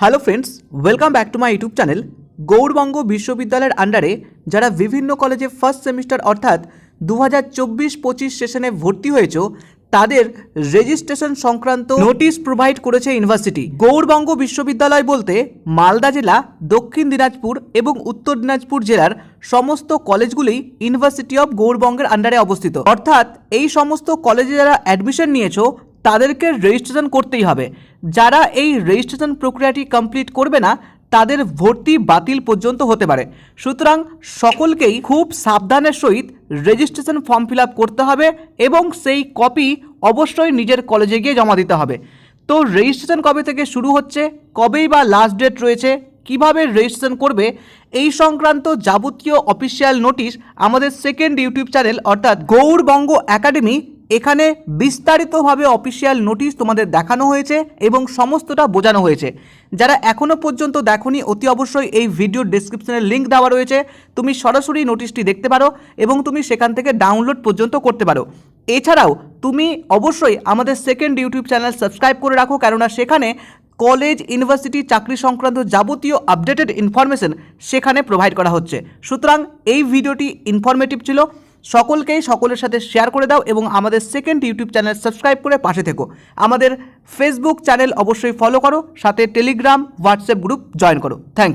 Hello friends welcome back to my YouTube channel Gourbanga বিশ্ববিদ্যালয়ের আন্ডারে যারা বিভিন্ন কলেজে ফার্স্ট সেমিস্টার অর্থাৎ দু হাজার চব্বিশ পঁচিশ সেশনে ভর্তি হয়েছ, তাদের রেজিস্ট্রেশন সংক্রান্ত নোটিশ প্রোভাইড করেছে ইউনিভার্সিটি গৌড়বঙ্গ বিশ্ববিদ্যালয় বলতে মালদা জেলা, দক্ষিণ দিনাজপুর এবং উত্তর দিনাজপুর জেলার সমস্ত কলেজগুলি ইউনিভার্সিটি অফ গৌড়বঙ্গের আন্ডারে অবস্থিত। অর্থাৎ এই সমস্ত কলেজে যারা অ্যাডমিশন নিয়েছো তাদেরকে রেজিস্ট্রেশন করতেই হবে। যারা এই রেজিস্ট্রেশন প্রক্রিয়াটি কমপ্লিট করবে না, তাদের ভর্তি বাতিল পর্যন্ত হতে পারে। সুতরাং সকলকেই খুব সাবধানের সহিত রেজিস্ট্রেশন ফর্ম ফিল করতে হবে এবং সেই কপি অবশ্যই নিজের কলেজে গিয়ে জমা দিতে হবে। তো রেজিস্ট্রেশন কবে থেকে শুরু হচ্ছে, কবেই বা লাস্ট ডেট রয়েছে, কীভাবে রেজিস্ট্রেশন করবে, এই সংক্রান্ত যাবতীয় অফিসিয়াল নোটিশ আমাদের সেকেন্ড ইউটিউব চ্যানেল অর্থাৎ গৌড়বঙ্গ একাডেমি এখানে বিস্তারিতভাবে অফিসিয়াল নোটিশ তোমাদের দেখানো হয়েছে এবং সমস্তটা বোঝানো হয়েছে। যারা এখনও পর্যন্ত দেখোনি, অতি অবশ্যই এই ভিডিও ডিসক্রিপশনে লিঙ্ক দেওয়া রয়েছে। তুমি সরাসরি নোটিশটি দেখতে পারো এবং তুমি সেখান থেকে ডাউনলোড পর্যন্ত করতে পারো। এছাড়াও, তুমি অবশ্যই আমাদের সেকেন্ড ইউটিউব চ্যানেল সাবস্ক্রাইব করে রাখো, কেননা সেখানে কলেজ ইউনিভার্সিটি চাকরি সংক্রান্ত যাবতীয় আপডেটেড ইনফরমেশন সেখানে প্রোভাইড করা হচ্ছে। সুতরাং এই ভিডিওটি ইনফরমেটিভ ছিল। সকলকেই সকলের সাথে শেয়ার করে দাও এবং আমাদের সেকেন্ড ইউটিউব চ্যানেল সাবস্ক্রাইব করে পাশে থেকো। আমাদের ফেসবুক চ্যানেল অবশ্যই ফলো করো, সাথে টেলিগ্রাম হোয়াটসঅ্যাপ গ্রুপ জয়েন করো। Thank you